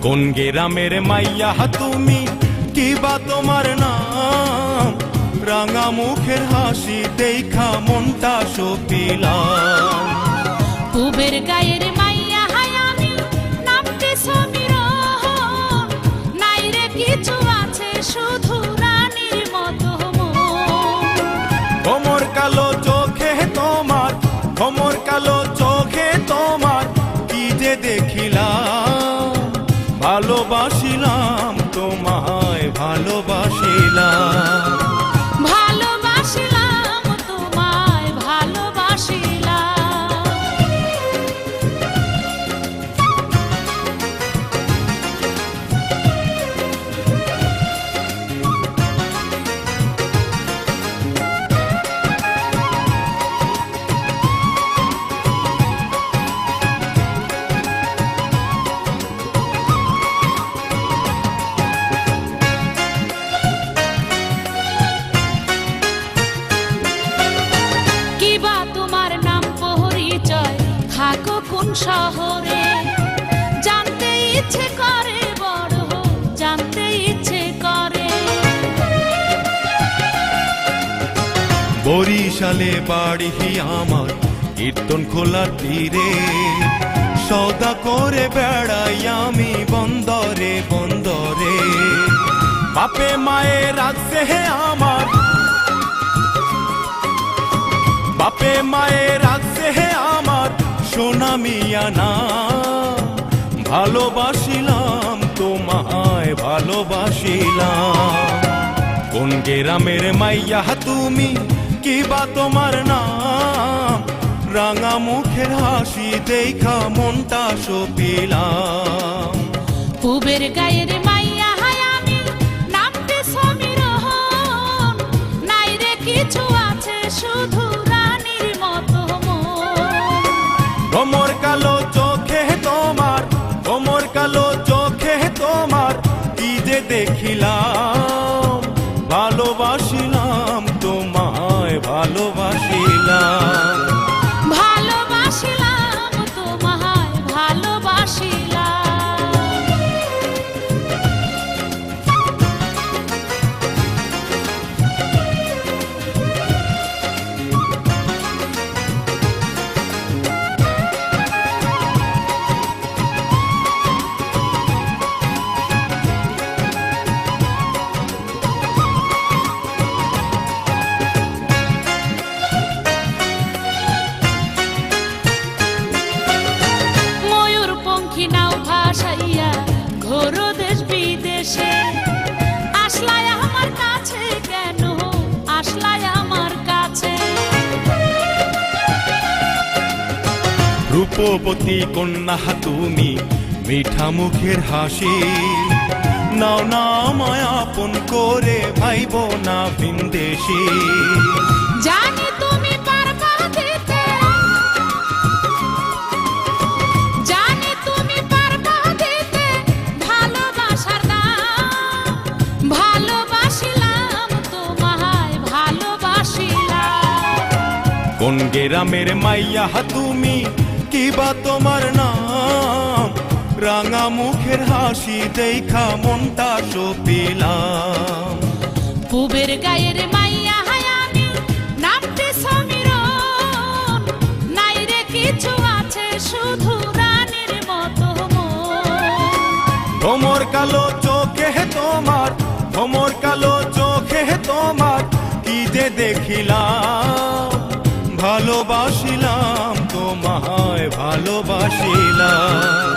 কোন গেরামের মাইয়া তুমি কি বা তোমার নাম? রাঙা মুখের হাসি দেখা মনটা সপিলাম কোন শহরে? জানতে ইচ্ছে করে বড় জানতে ইচ্ছে করে। বরিশালে বাড়ি আমার, কীর্তন খোলার তীরে। সৌদা করে বেড়াই আমি বন্দরে বন্দরে। বাপে মায়ে রাখছে হে আমার। বাপে মায়ে রাখছে হে আমার সোনা মিয়া না ভালোবাসিলাম তোমায়, ভালোবাসিলাম। কোন গেরামের মাইয়া তুমি, কি বা তোমার নাম? রাঙা মুখের হাসি দেখা মনটা সপিলাম। পুবের গায়ের মাইয়া আমি, নামতে সমীর নাই রে কিছু আছে শুধু দেখিলাম। রূপবতী কন্যা তুমি মিঠা মুখের হাসি। নাও না আমায় আপন করে ভাইব না ভিনদেশি। জানি তুমি পারবা দিতে জানি তুমি পারবা দিতে ভালোবাসার দাম ভালোবাসিলাম তোমায় ভালোবাসিলাম। কোন গেরামের মাইয়া তুমি কি বা তোমার নাম? রাঙা মুখের হাসি দেখা মনটা সপিলাম। পুবের গায়ের মাইয়া হায় আমি নামতে সমীর নাই রে কিছু আছে শুধু রানীর মতো। ভোমর কালো চোখে তোমার ভোমর কালো চোখে তোমার কি যে দেখিলাম ভালোবাসিলাম। তোমায় ভালোবাসিলাম।